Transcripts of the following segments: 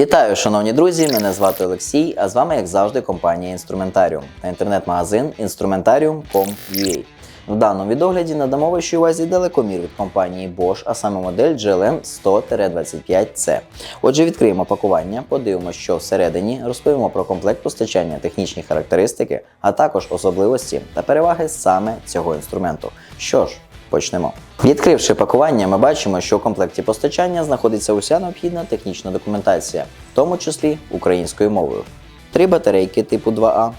Вітаю, шановні друзі! Мене звати Олексій, а з вами, як завжди, компанія Інструментаріум та інтернет-магазин Instrumentarium.com.ua. В даному відогляді надамо вашій увазі далекомір від компанії Bosch, а саме модель GLM 100-25C. Отже, відкриємо пакування, подивимося, що всередині, розповімо про комплект постачання, технічні характеристики, а також особливості та переваги саме цього інструменту. Що ж, Почнемо. Відкривши пакування, ми бачимо, що у комплекті постачання знаходиться уся необхідна технічна документація, в тому числі українською мовою. Три батарейки типу 2А,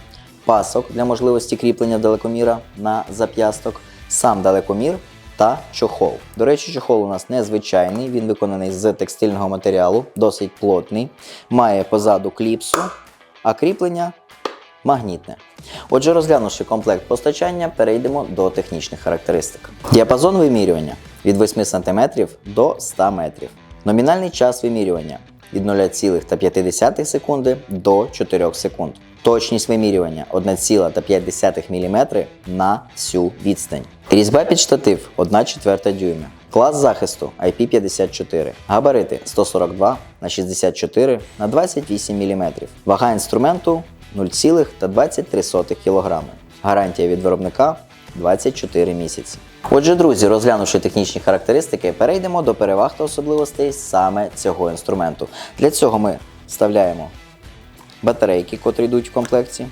пасок для можливості кріплення далекоміра на зап'ясток, сам далекомір та чохол. До речі, чохол у нас незвичайний, він виконаний з текстильного матеріалу, досить плотний, має позаду кліпсу, а кріплення магнітне. Отже, розглянувши комплект постачання, перейдемо до технічних характеристик. Діапазон вимірювання від 8 см до 100 метрів. Номінальний час вимірювання від 0,5 секунди до 4 секунд. Точність вимірювання 1,5 мм на всю відстань. Різьба під штатив 1 четверта дюйма. Клас захисту IP54. Габарити 142 на 64 на 28 мм. Вага інструменту 0,23 кг. Гарантія від виробника 24 місяці. Отже, друзі, розглянувши технічні характеристики, перейдемо до переваг та особливостей саме цього інструменту. Для цього ми вставляємо батарейки, котрі йдуть в комплекті.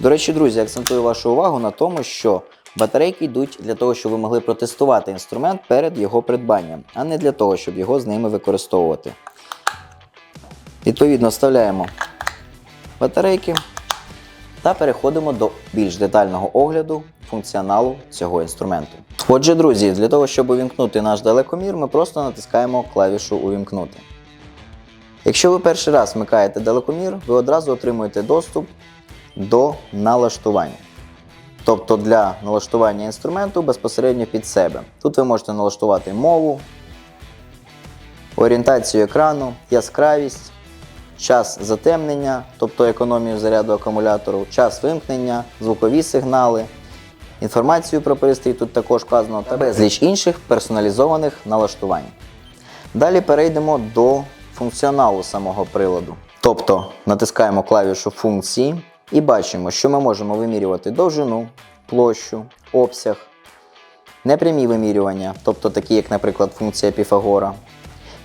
До речі, друзі, акцентую вашу увагу на тому, що батарейки йдуть для того, щоб ви могли протестувати інструмент перед його придбанням, а не для того, щоб його з ними використовувати. Відповідно, вставляємо батарейки та переходимо до більш детального огляду функціоналу цього інструменту. Отже, друзі, для того, щоб увімкнути наш далекомір, ми просто натискаємо клавішу Увімкнути. Якщо ви перший раз вмикаєте далекомір, ви одразу отримуєте доступ до налаштувань. Тобто для налаштування інструменту безпосередньо під себе. Тут ви можете налаштувати мову, орієнтацію екрану, яскравість, час затемнення, тобто економію заряду акумулятору, час вимкнення, звукові сигнали. Інформацію про пристрій тут також вказано та безліч інших персоналізованих налаштувань. Далі перейдемо до функціоналу самого приладу. Тобто натискаємо клавішу функції і бачимо, що ми можемо вимірювати довжину, площу, обсяг, непрямі вимірювання, тобто такі, як, наприклад, функція Піфагора.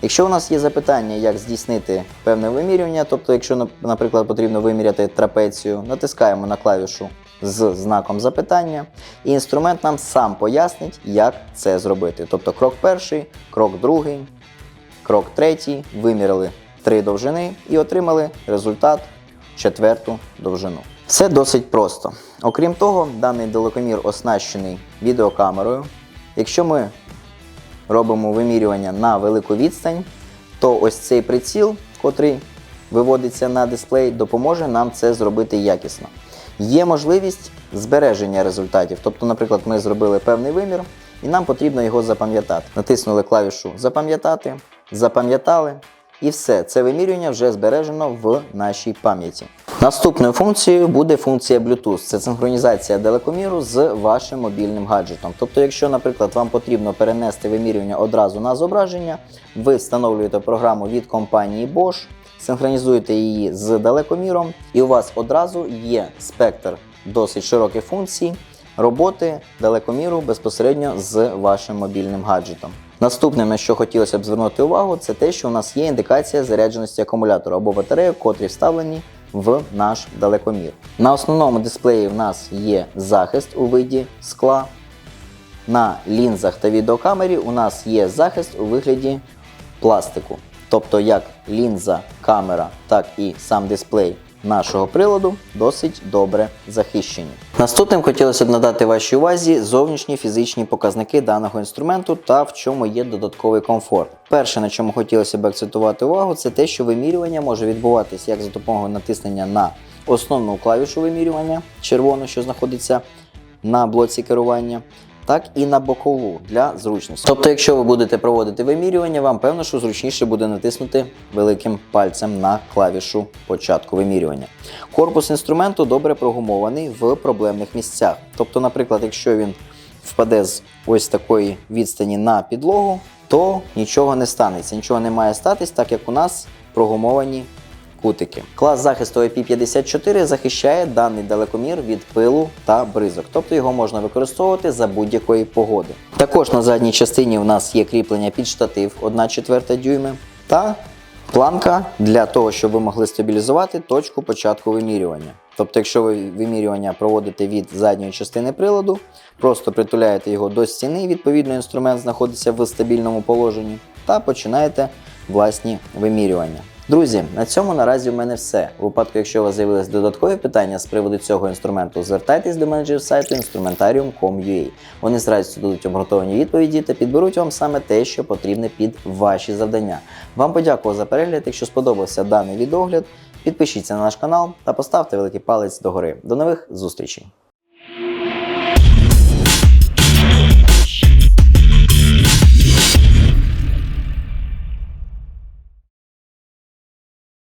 Якщо у нас є запитання, як здійснити певне вимірювання, тобто, якщо, наприклад, потрібно виміряти трапецію, натискаємо на клавішу з знаком запитання, і інструмент нам сам пояснить, як це зробити. Тобто крок перший, крок другий, крок третій, виміряли три довжини і отримали результат четверту довжину. Все досить просто. Окрім того, даний далекомір оснащений відеокамерою. Якщо ми робимо вимірювання на велику відстань, то ось цей приціл, котрий виводиться на дисплей, допоможе нам це зробити якісно. Є можливість збереження результатів. Тобто, наприклад, ми зробили певний вимір, і нам потрібно його запам'ятати. Натиснули клавішу Запам'ятати, запам'ятали, і все. Це вимірювання вже збережено в нашій пам'яті. Наступною функцією буде функція Bluetooth. Це синхронізація далекоміру з вашим мобільним гаджетом. Тобто, якщо, наприклад, вам потрібно перенести вимірювання одразу на зображення, ви встановлюєте програму від компанії Bosch, синхронізуєте її з далекоміром, і у вас одразу є спектр досить широких функцій роботи далекоміру безпосередньо з вашим мобільним гаджетом. Наступним, на що хотілося б звернути увагу, це те, що у нас є індикація зарядженості акумулятора або батареї, котрі вставлені в наш далекомір. На основному дисплеї в нас є захист у виді скла. На лінзах та відеокамері у нас є захист у вигляді пластику. Тобто як лінза, камера, так і сам дисплей нашого приладу досить добре захищені. Наступним хотілося б надати вашій увазі зовнішні фізичні показники даного інструменту та в чому є додатковий комфорт. Перше, на чому хотілося б акцентувати увагу, це те, що вимірювання може відбуватися як за допомогою натиснення на основну клавішу вимірювання, червону, що знаходиться на блоці керування, так і на бокову для зручності. Тобто, якщо ви будете проводити вимірювання, вам певно, що зручніше буде натиснути великим пальцем на клавішу початку вимірювання. Корпус інструменту добре прогумований в проблемних місцях. Тобто, наприклад, якщо він впаде з ось такої відстані на підлогу, то нічого не станеться, нічого не має статись, так як у нас прогумовані кутики. Клас захисту IP54 захищає даний далекомір від пилу та бризок, тобто його можна використовувати за будь-якої погоди. Також на задній частині в нас є кріплення під штатив 1,4 дюйми та планка для того, щоб ви могли стабілізувати точку початку вимірювання. Тобто, якщо ви вимірювання проводите від задньої частини приладу, просто притуляєте його до стіни, відповідно інструмент знаходиться в стабільному положенні, та починаєте власні вимірювання. Друзі, на цьому наразі в мене все. У випадку, якщо у вас з'явились додаткові питання з приводу цього інструменту, звертайтесь до менеджерів сайту instrumentarium.com.ua. Вони з радістю дадуть обґрунтовані відповіді та підберуть вам саме те, що потрібне під ваші завдання. Вам подякував за перегляд. Якщо сподобався даний відогляд, підпишіться на наш канал та поставте великий палець догори. До нових зустрічей!